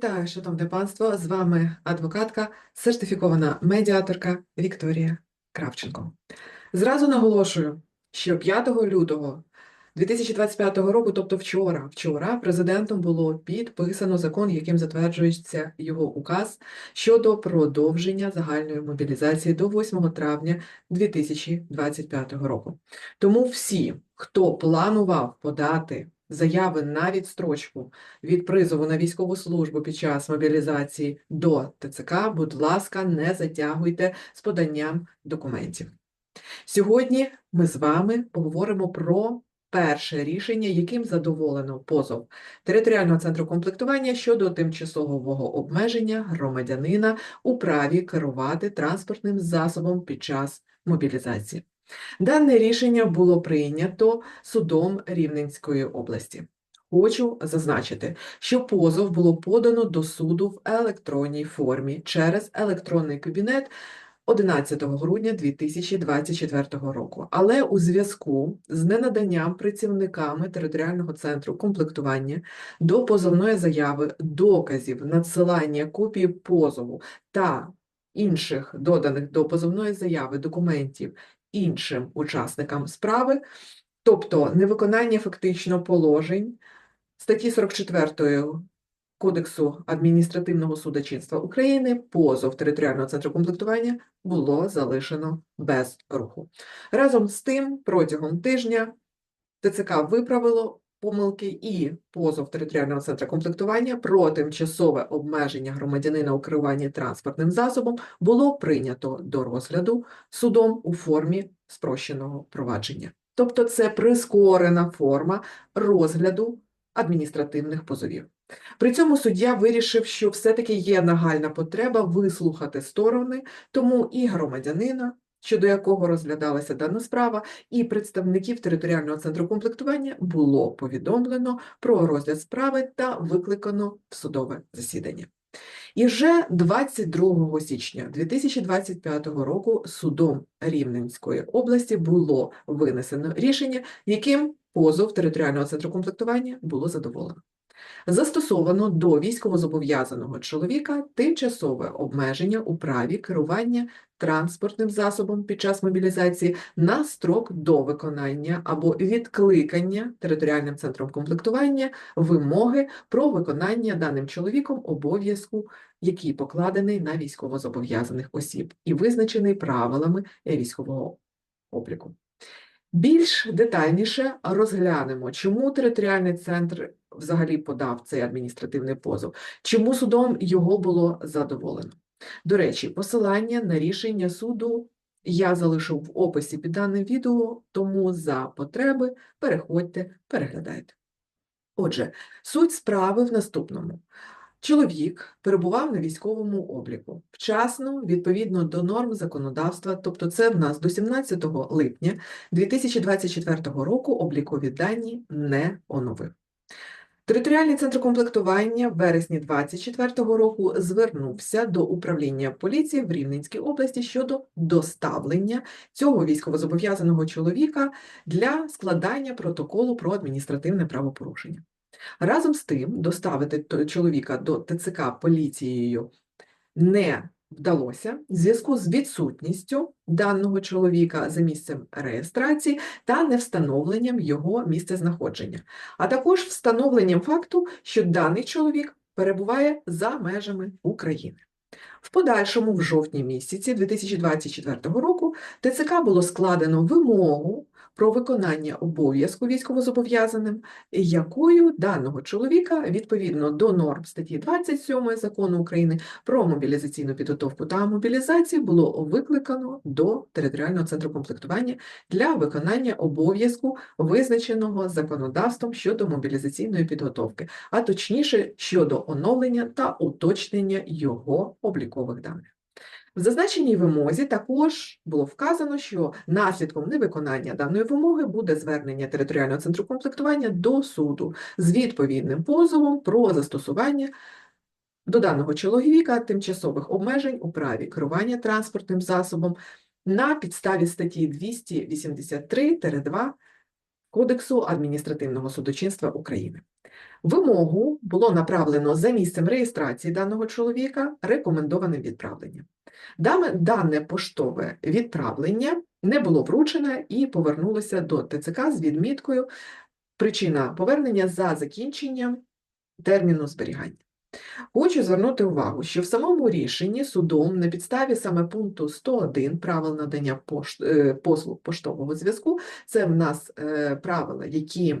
Вітаю, шановне панство! З вами адвокатка, сертифікована медіаторка Вікторія Кравченко. Зразу наголошую, що 5 лютого 2025 року, тобто вчора, вчора, президентом було підписано закон, яким затверджується його указ щодо продовження загальної мобілізації до 8 травня 2025 року. Тому всі, хто планував подати заяви на відстрочку від призову на військову службу під час мобілізації до ТЦК, будь ласка, не затягуйте з поданням документів. Сьогодні ми з вами поговоримо про перше рішення, яким задоволено позов територіального центру комплектування щодо тимчасового обмеження громадянина у праві керувати транспортним засобом під час мобілізації. Дане рішення було прийнято судом Рівненської області. Хочу зазначити, що позов було подано до суду в електронній формі через електронний кабінет 11 грудня 2024 року. Але у зв'язку з ненаданням працівниками територіального центру комплектування до позовної заяви доказів надсилання копії позову та інших доданих до позовної заяви документів іншим учасникам справи, тобто невиконання фактично положень статті 44 Кодексу адміністративного судочинства України позов територіального центру комплектування було залишено без руху. Разом з тим, протягом тижня ТЦК виправило помилки і позов територіального центру комплектування про тимчасове обмеження громадянина у керуванні транспортним засобом було прийнято до розгляду судом у формі спрощеного провадження. Тобто це прискорена форма розгляду адміністративних позовів. При цьому суддя вирішив, що все-таки є нагальна потреба вислухати сторони, тому і громадянина, щодо якого розглядалася дана справа, і представників територіального центру комплектування було повідомлено про розгляд справи та викликано в судове засідання. І вже 22 січня 2025 року судом Рівненської області було винесено рішення, яким позов територіального центру комплектування було задоволено. Застосовано до військовозобов'язаного чоловіка тимчасове обмеження у праві керування транспортним засобом під час мобілізації на строк до виконання або відкликання територіальним центром комплектування вимоги про виконання даним чоловіком обов'язку, який покладений на військовозобов'язаних осіб і визначений правилами військового обліку. Більш детальніше розглянемо, чому територіальний центр взагалі подав цей адміністративний позов, чому судом його було задоволено. До речі, посилання на рішення суду я залишу в описі під даним відео, тому за потреби переходьте, переглядайте. Отже, суть справи в наступному. Чоловік перебував на військовому обліку вчасно, відповідно до норм законодавства, тобто це в нас до 17 липня 2024 року облікові дані не оновив. Територіальний центр комплектування в вересні 2024 року звернувся до управління поліції в Рівненській області щодо доставлення цього військовозобов'язаного чоловіка для складання протоколу про адміністративне правопорушення. Разом з тим, доставити чоловіка до ТЦК поліцією не вдалося в зв'язку з відсутністю даного чоловіка за місцем реєстрації та невстановленням його місцезнаходження, а також встановленням факту, що даний чоловік перебуває за межами України. В подальшому, в жовтні місяці 2024 року, ТЦК було складено вимогу про виконання обов'язку військовозобов'язаним, якою даного чоловіка відповідно до норм статті 27 закону України про мобілізаційну підготовку та мобілізацію було викликано до територіального центру комплектування для виконання обов'язку, визначеного законодавством щодо мобілізаційної підготовки, а точніше щодо оновлення та уточнення його облікових даних. В зазначеній вимозі також було вказано, що наслідком невиконання даної вимоги буде звернення територіального центру комплектування до суду з відповідним позовом про застосування до даного чоловіка тимчасових обмежень у праві керування транспортним засобом на підставі статті 283-2 Кодексу адміністративного судочинства України. Вимогу було направлено за місцем реєстрації даного чоловіка рекомендованим відправленням. Дане поштове відправлення не було вручене і повернулося до ТЦК з відміткою причина повернення за закінченням терміну зберігання. Хочу звернути увагу, що в самому рішенні судом на підставі саме пункту 101 правил надання пошт, е, послуг поштового зв'язку, це в нас е, правила, які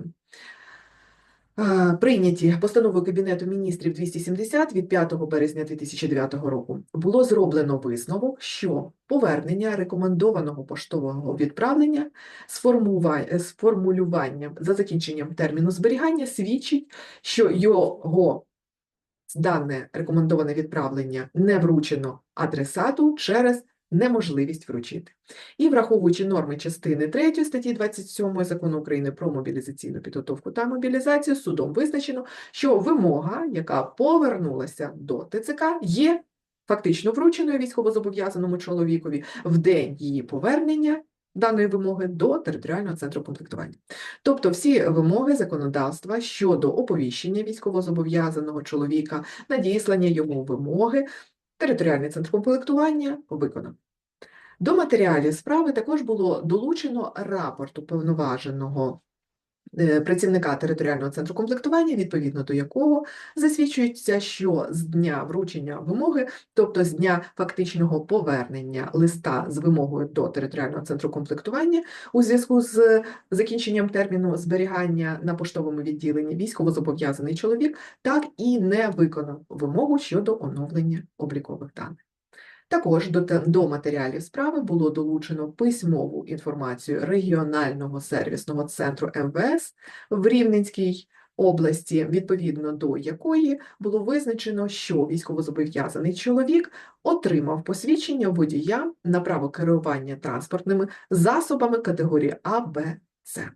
е, прийняті постановою Кабінету міністрів 270 від 5 березня 2009 року, було зроблено висновок, що повернення рекомендованого поштового відправлення з формулюванням за закінченням терміну зберігання свідчить, що його дане рекомендоване відправлення не вручено адресату через неможливість вручити. І враховуючи норми частини 3 статті 27 Закону України про мобілізаційну підготовку та мобілізацію, судом визначено, що вимога, яка повернулася до ТЦК, є фактично врученою військовозобов'язаному чоловікові в день її повернення даної вимоги до територіального центру комплектування. Тобто всі вимоги законодавства щодо оповіщення військовозобов'язаного чоловіка, надіслання йому вимоги, територіальний центр комплектування виконано. До матеріалів справи також було долучено рапорт уповноваженого працівника територіального центру комплектування, відповідно до якого засвідчується, що з дня вручення вимоги, тобто з дня фактичного повернення листа з вимогою до територіального центру комплектування у зв'язку з закінченням терміну зберігання на поштовому відділенні військовозобов'язаний чоловік так і не виконав вимогу щодо оновлення облікових даних. Також до, матеріалів справи було долучено письмову інформацію регіонального сервісного центру МВС в Рівненській області, відповідно до якої було визначено, що військовозобов'язаний чоловік отримав посвідчення водія на право керування транспортними засобами категорії А, Б, С.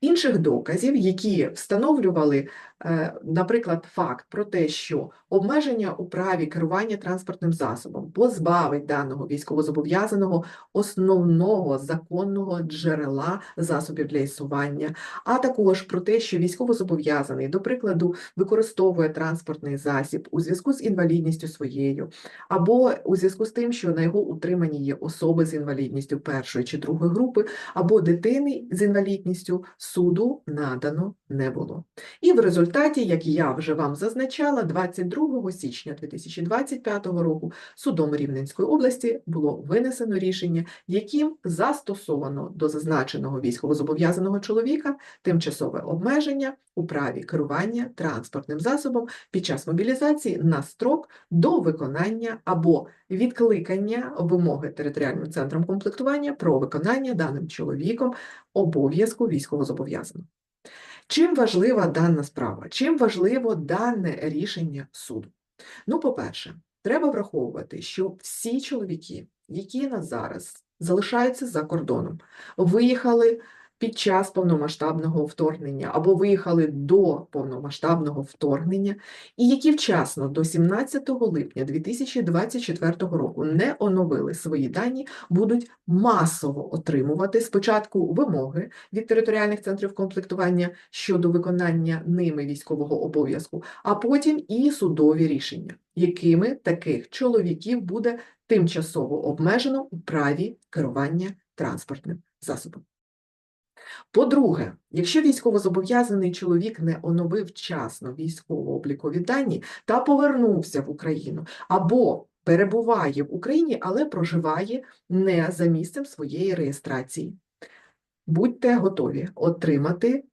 Інших доказів, які встановлювали, е, наприклад, факт про те, що обмеження у праві керування транспортним засобом позбавить даного військовозобов'язаного основного законного джерела засобів для ісування, а також про те, що військовозобов'язаний, до прикладу, використовує транспортний засіб у зв'язку з інвалідністю своєю, або у зв'язку з тим, що на його утриманні є особи з інвалідністю першої чи другої групи, або дитини з інвалідністю суду надано не було. І в результаті, як я вже вам зазначала, 22 січня 2025 року судом Рівненської області було винесено рішення, яким застосовано до зазначеного військовозобов'язаного чоловіка тимчасове обмеження у праві керування транспортним засобом під час мобілізації на строк до виконання або відкликання вимоги територіальним центром комплектування про виконання даним чоловіком обов'язку військовозобов'язаного. Чим важлива дана справа? Чим важливо дане рішення суду? Ну, по-перше, треба враховувати, що всі чоловіки, які на зараз залишаються за кордоном, виїхали під час повномасштабного вторгнення або виїхали до повномасштабного вторгнення, і які вчасно до 17 липня 2024 року не оновили свої дані, будуть масово отримувати спочатку вимоги від територіальних центрів комплектування щодо виконання ними військового обов'язку, а потім і судові рішення, якими таких чоловіків буде тимчасово обмежено у праві керування транспортним засобом. По-друге, якщо військовозобов'язаний чоловік не оновив вчасно військово-облікові дані та повернувся в Україну або перебуває в Україні, але проживає не за місцем своєї реєстрації, будьте готові отримати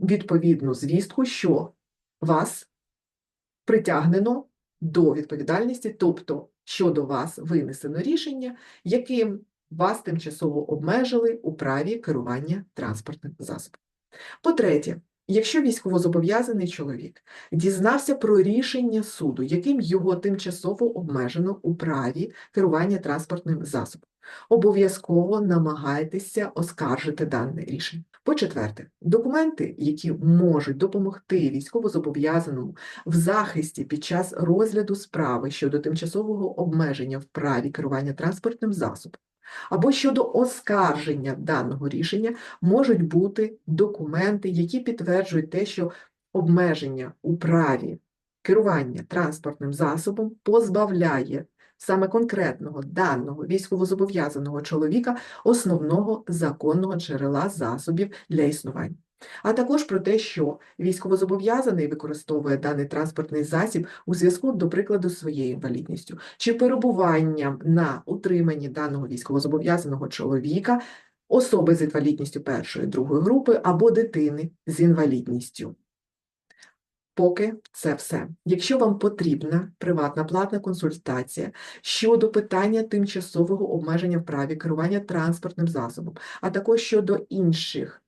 відповідну звістку, що вас притягнено до відповідальності, тобто щодо вас винесено рішення, яким вас тимчасово обмежили у праві керування транспортним засобом. По-третє, якщо військовозобов'язаний чоловік дізнався про рішення суду, яким його тимчасово обмежено у праві керування транспортним засобом, обов'язково намагайтеся оскаржити дане рішення. По-четверте, документи, які можуть допомогти військовозобов'язаному в захисті під час розгляду справи щодо тимчасового обмеження в праві керування транспортним засобом, або щодо оскарження даного рішення можуть бути документи, які підтверджують те, що обмеження у праві керування транспортним засобом позбавляє саме конкретного даного військовозобов'язаного чоловіка основного законного джерела засобів для існування. А також про те, що військовозобов'язаний використовує даний транспортний засіб у зв'язку, до прикладу, своєю інвалідністю чи перебуванням на утриманні даного військовозобов'язаного чоловіка, особи з інвалідністю першої другої групи або дитини з інвалідністю. Поки це все. Якщо вам потрібна приватна платна консультація щодо питання тимчасового обмеження в праві керування транспортним засобом, а також щодо інших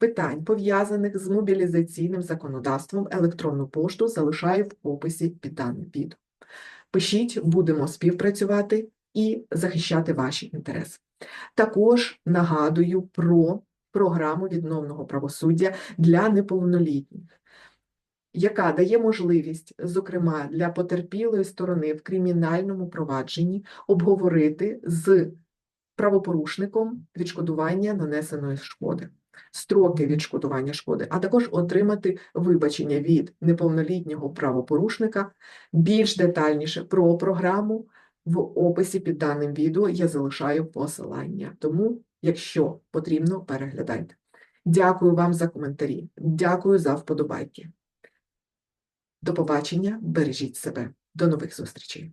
питань, пов'язаних з мобілізаційним законодавством, електронну пошту залишаю в описі під даним відео. Пишіть, будемо співпрацювати і захищати ваші інтереси. Також нагадую про програму відновного правосуддя для неповнолітніх яка дає можливість, зокрема для потерпілої сторони в кримінальному провадженні, обговорити з правопорушником відшкодування нанесеної шкоди, строки відшкодування шкоди, а також отримати вибачення від неповнолітнього правопорушника. Більш детальніше про програму в описі під даним відео я залишаю посилання. Тому, якщо потрібно, переглядайте. Дякую вам за коментарі, дякую за вподобайки. До побачення, бережіть себе. До нових зустрічей.